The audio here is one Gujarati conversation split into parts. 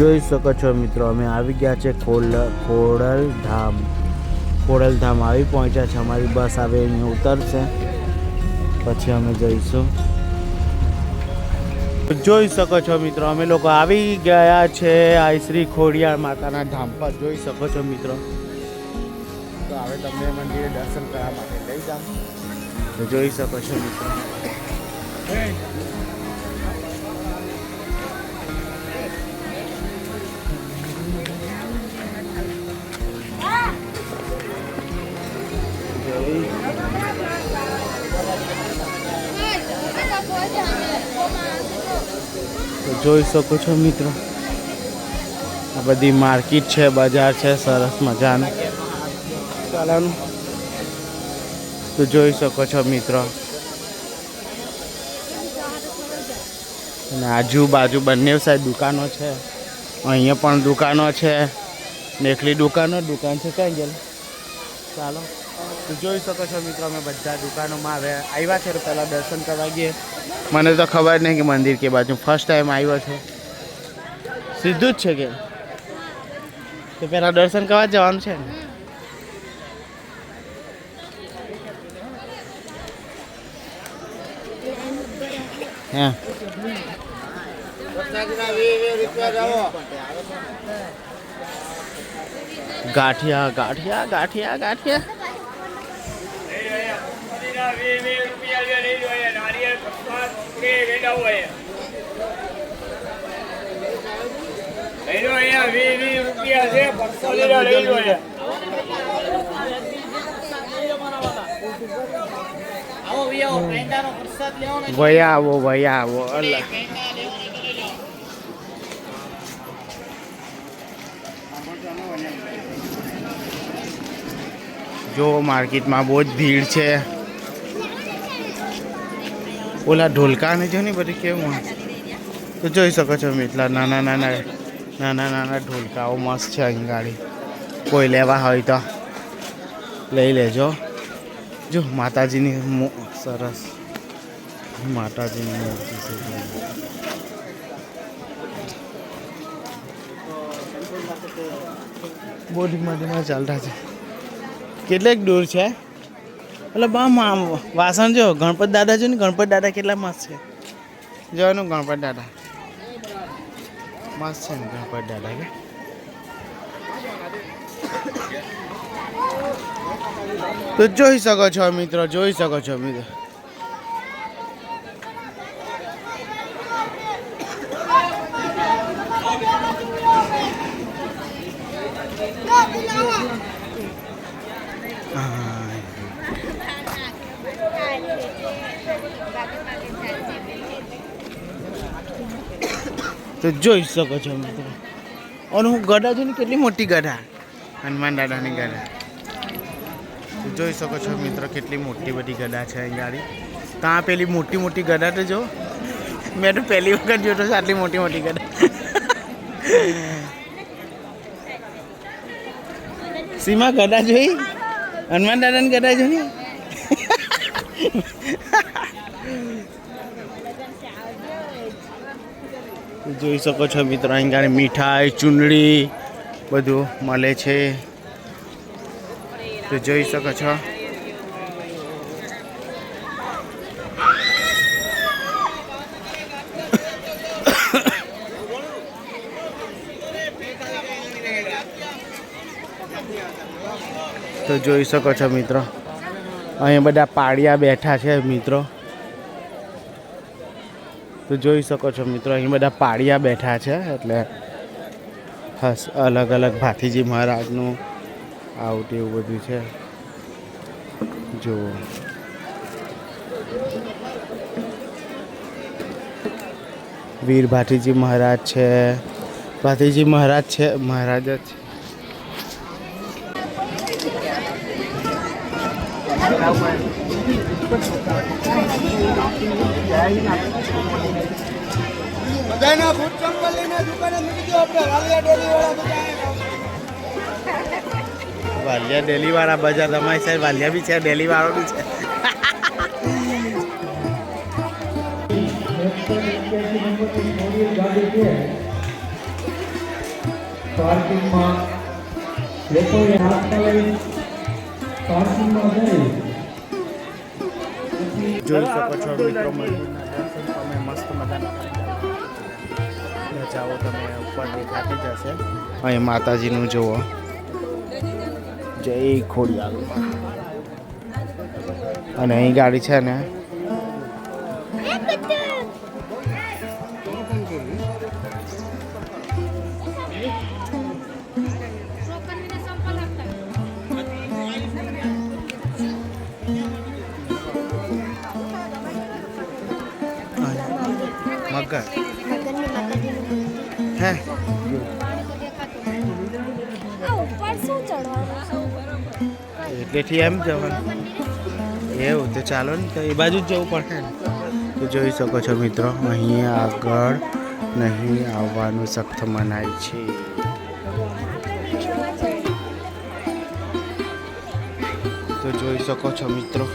જોઈ શકો છો મિત્રો, અમે આવી ગયા છે ખોડ ખોડલધામ ખોડલધામ આવી પહોંચ્યા છે, અમારી બસ આવે અહીંયા ઉતરશે. પછી અમે જઈશું. જોઈ શકો છો મિત્રો, અમે લોકો આવી ગયા છે આ શ્રી ખોડિયાર માતાના ધામ પર. જોઈ શકો છો મિત્રો. તો હવે તમને મંદિરે દર્શન કરવા માટે લઈ જાઉં જોઈ શકો છો મિત્રો. તો જોઈ શકો છો મિત્રો. આ બધી માર્કેટ છે, બજાર છે, સરસ મજાનું. ચાલાનું તો જોઈ શકો છો મિત્રો. અને આજુબાજુ બંને સાઈડ દુકાનો છે. અહીંયા પણ દુકાનો છે. નેકલી દુકાનો દુકાન છે ક્યાં ગયેલ? ચાલો. તું જોઈ શકો છો મિત્રો, અમે બધા દુકાનોમાં આવ્યા આવ્યા છે. પહેલાં દર્શન કરવા ગઈએ મને તો ખબર નહીં કે મંદિર કે બાજુ. ફર્સ્ટ ટાઈમ આવ્યો છે. સીધું જ છે કે. પહેલાં દર્શન કરવા જવાનું છે ને? હા. ગાંઠિયા ગાંઠિયા ગાંઠિયા ગાંઠિયા. વયા આવો વયા આવો અલ્લા જો માર્કેટમાં બહુ જ ભીડ છે. ઓલા ઢોલકાને જો ને બધી કેવું તો જોઈ શકો છો એટલા નાના નાના નાના નાના ઢોલકાઓ મસ્ત છે અહીં ગાડી. કોઈ લેવા હોય તો લઈ લેજો. જો માતાજીની સરસ. માતાજીની મૂર્તિ છે. બહુ ધીમા ચાલતા છે. કેટલેક દૂર છે? એટલે બા મા વાસણ જો, ગણપત દાદા જો ને, ગણપત દાદા કેટલા મસ્ત છે. જો ગણપત દાદા. મસ્ત છે ગણપત દાદા કે? તો જોઈ શકો છો મિત્રો, જોઈ શકો છો મિત્રો. તો જોઈ શકો છો મિત્રો અને હું ગઢા છું ને કેટલી મોટી ગઢા? હનુમાન દાદાની ગઢા. તો જોઈ શકો છો મિત્રો કેટલી મોટી બધી ગઢા છે અહીં ગાડી. ત્યાં પેલી મોટી મોટી ગઢા તો જો. મેં તો પહેલી વખત જોતો છે આટલી મોટી મોટી ગઢા. સીમા ગઢા જોઈ? હનુમાન દાદાની ગઢા જોઈ? જોઈ શકો છો મિત્રો, અહીં ગાડી મીઠાઈ, ચૂંદડી બધું મળે છે. તો જોઈ શકો છો. તો જોઈ શકો છો મિત્રો, અહીંયા બધા પાડિયા બેઠા છે મિત્રો. તો જોઈ શકો છો મિત્રો, અહીં બધા પાડિયા બેઠા છે, એટલે હસ અલગ અલગ ભાથીજી મહારાજનું આવું તેવું બધું છે. જુઓ. વીર ભાથીજી મહારાજ છે. ભાથીજી મહારાજ છે, મહારાજ જ છે. બધાના બૂટ ચંપલ લઈને દુકાને મૂકી દો આપણે. વાલિયા ડેલી વાળા બધા વાલિયા ડેલી વાળા બજાર તમારી સાહેબ વાલિયા બી છે ડેલી વાળો બી છે. પાર્કિંગમાં લોકોએ પાર્કિંગમાં જઈ જોઈ શકો છો મિત્રો મંદિરના દર્શન તમે મસ્ત મજાના. જાઓ. જાઓ તમે ઉપર દેખાતી જશે. અહીં માતાજીનું જુઓ. જય ખોડિયાલ અને અહીં ગાડી છે ને મગર હે? એટલેથી એમ જવાનું? એવું તો ચાલો ને તો એ બાજુ જ જવું પડશે ને? તો જોઈ શકો છો મિત્રો અહીં આગળ નહીં આવવાનું સખ્ત મનાય છે. તો જોઈ શકો છો મિત્રો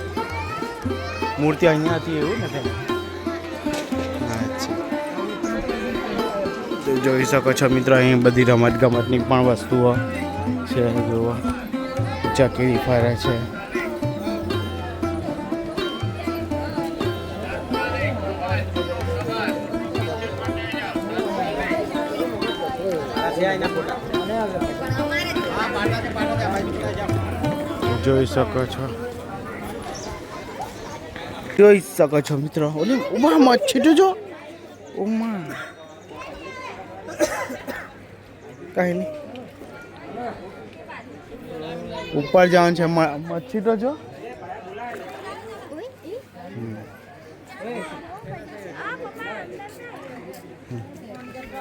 મૂર્તિ અહીંયા હતી એવું ને જોઈ શકો છો મિત્રો, અહીં બધી રમત ગમતની પણ વસ્તુઓ છે, જુઓ. ચકરી ફરે છે. જોઈ શકો છો. જોઈ શકો છો મિત્રો. ઓલી ઉમા મચ્છી જોજો. ઉમા. કઈ નહીં ઉપર જવાનું છે મચ્છી તો જો.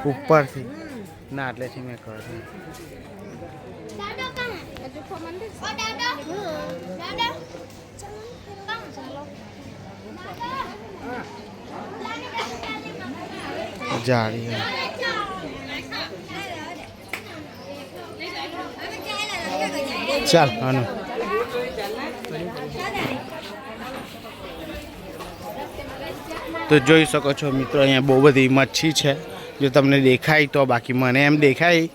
ઉપરથી. ના એટલેથી મેં કર્યું જાળી ચાલ, આનું. તો જોઈ શકો છો મિત્રો, અહીંયા બહુ બધી મચ્છી છે. જો તમને દેખાય તો બાકી મને એમ દેખાય.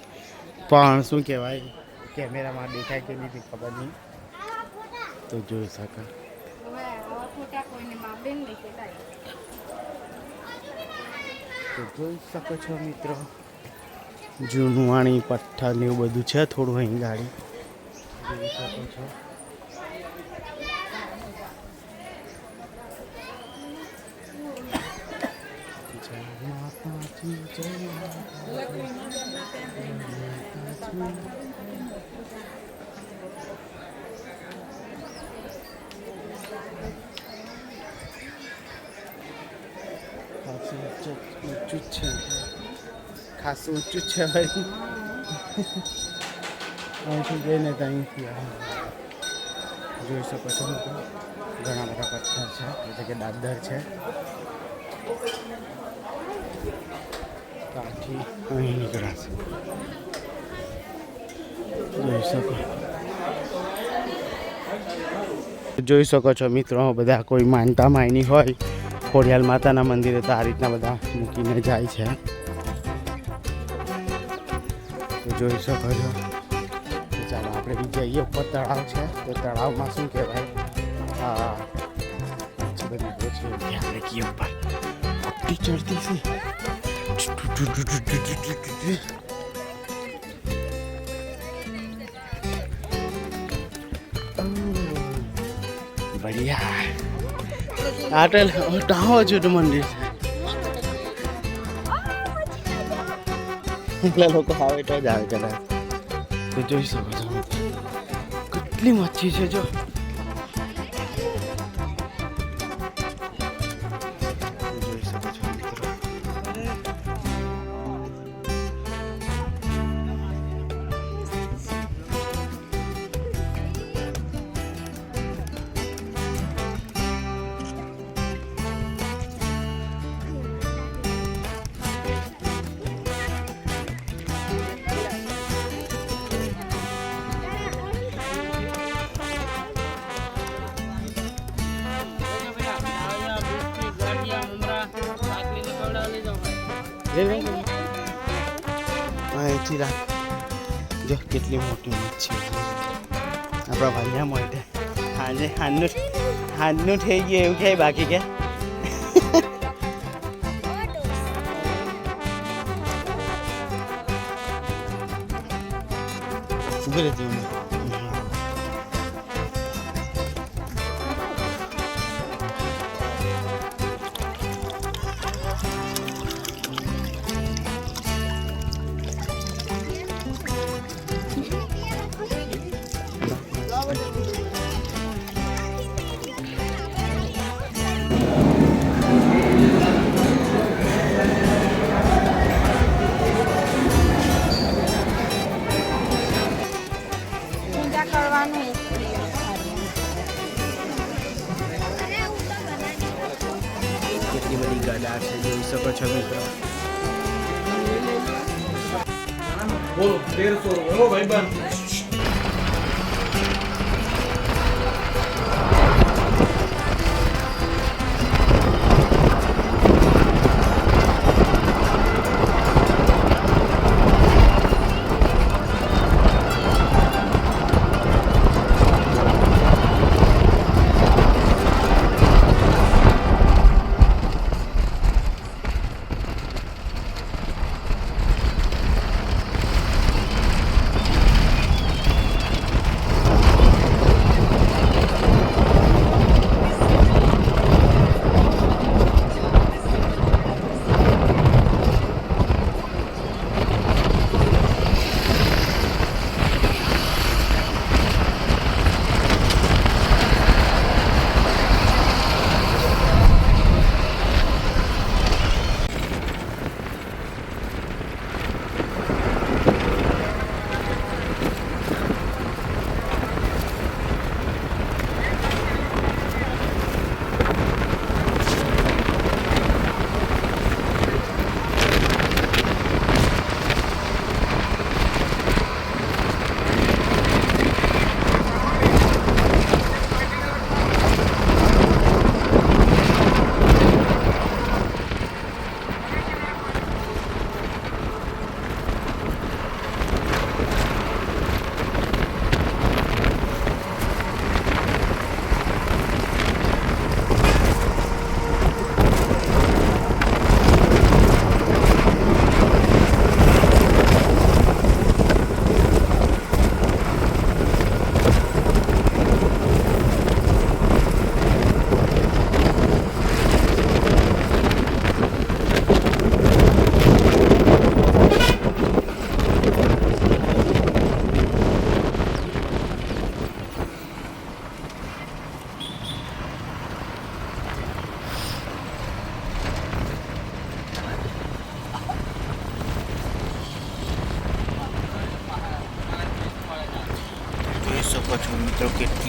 પણ શું કહેવાય, કેમેરામાં દેખાય કે નહીં ખબર નહીં. તો જોઈ શકો. તો જોઈ શકો છો મિત્રો જૂનવાણી પથ્થર ને એવું બધું છે થોડું અહીં ગાડી. જોઈ શકો છો જય માતાજી જય ખાસું ઊંચું ઊંચું અહીંથી જઈને તો અહીંથી જોઈ શકો છો ઘણા બધા પથ્થર છે એટલે કે દાદર છે. ત્યાંથી અહીં નીકળાશે. જોઈ શકો. જોઈ શકો છો મિત્રો, બધા કોઈ માનતા માયની હોય. ખોડિયાલ માતાના મંદિરે તો આ રીતના બધા મૂકીને જાય છે. જોઈ શકો છો. જઈએ ઉપર તળાવ છે તો તળાવમાં શું કહેવાય? આપણે કહીએ ઉપર. પટ્ટી ચડતી છે. બઢિયા. આટલ ટાહો છોટું મંદિર છે. એટલા લોકો આવે તો જ આવે કદાચ. જોઈ શકો છો કેટલી મચ્છી છે જો અહીંથી રાખ. જો કેટલી મોટી મચ્છી આપણા ભાઈના માટે હાજે હાનનું હાનનું થઈ ગયું એવું ક્યાંય બાકી કે? ઉમે કેટલી બધી ગડા છે જોઈ શકો છો મિત્રો. જોઈ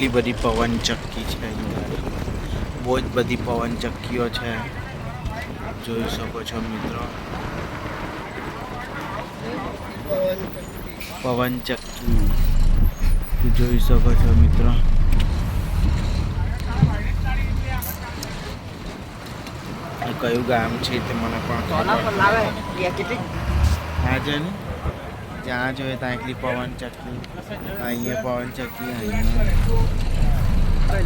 કેટલી બધી પવન ચક્કી છે અહીંયા બહુ જ બધી પવન ચક્કીઓ છે. જોઈ શકો છો મિત્રો. પવન ચક્કી. જોઈ શકો છો મિત્રો. કયું ગામ છે તે મને પણ હા છે ને જ્યાં જોઈએ ત્યાં એટલી પવન ચક્કી અહીંયા પવન ચક્કી અહીંયા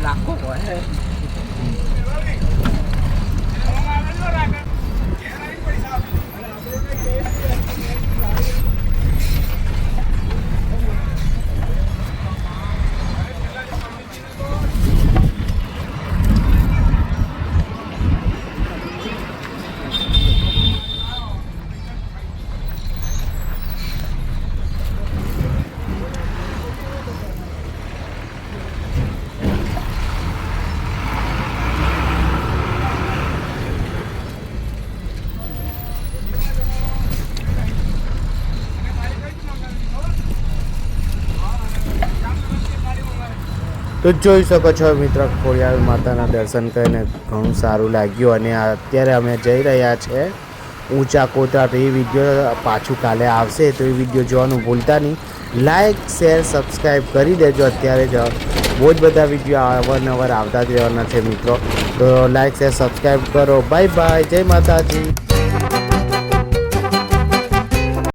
લાખો તો જોઈ શકો છો મિત્ર, ખોડિયાર માતાના દર્શન કરીને ઘણું સારું લાગ્યું અને અત્યારે અમે જઈ રહ્યા છે ઊંચા કોતરા. તો એ વીડિયો પાછું કાલે આવશે, તો એ વીડિયો જોવાનું ભૂલતા નહીં. લાઈક શેર સબસ્ક્રાઈબ કરી દેજો અત્યારે જ. બહુ જ બધા વીડિયો અવારનવાર આવતા જ રહેવાના છે મિત્રો. તો લાઈક શેર સબસ્ક્રાઈબ કરો. બાય બાય જય માતાજી.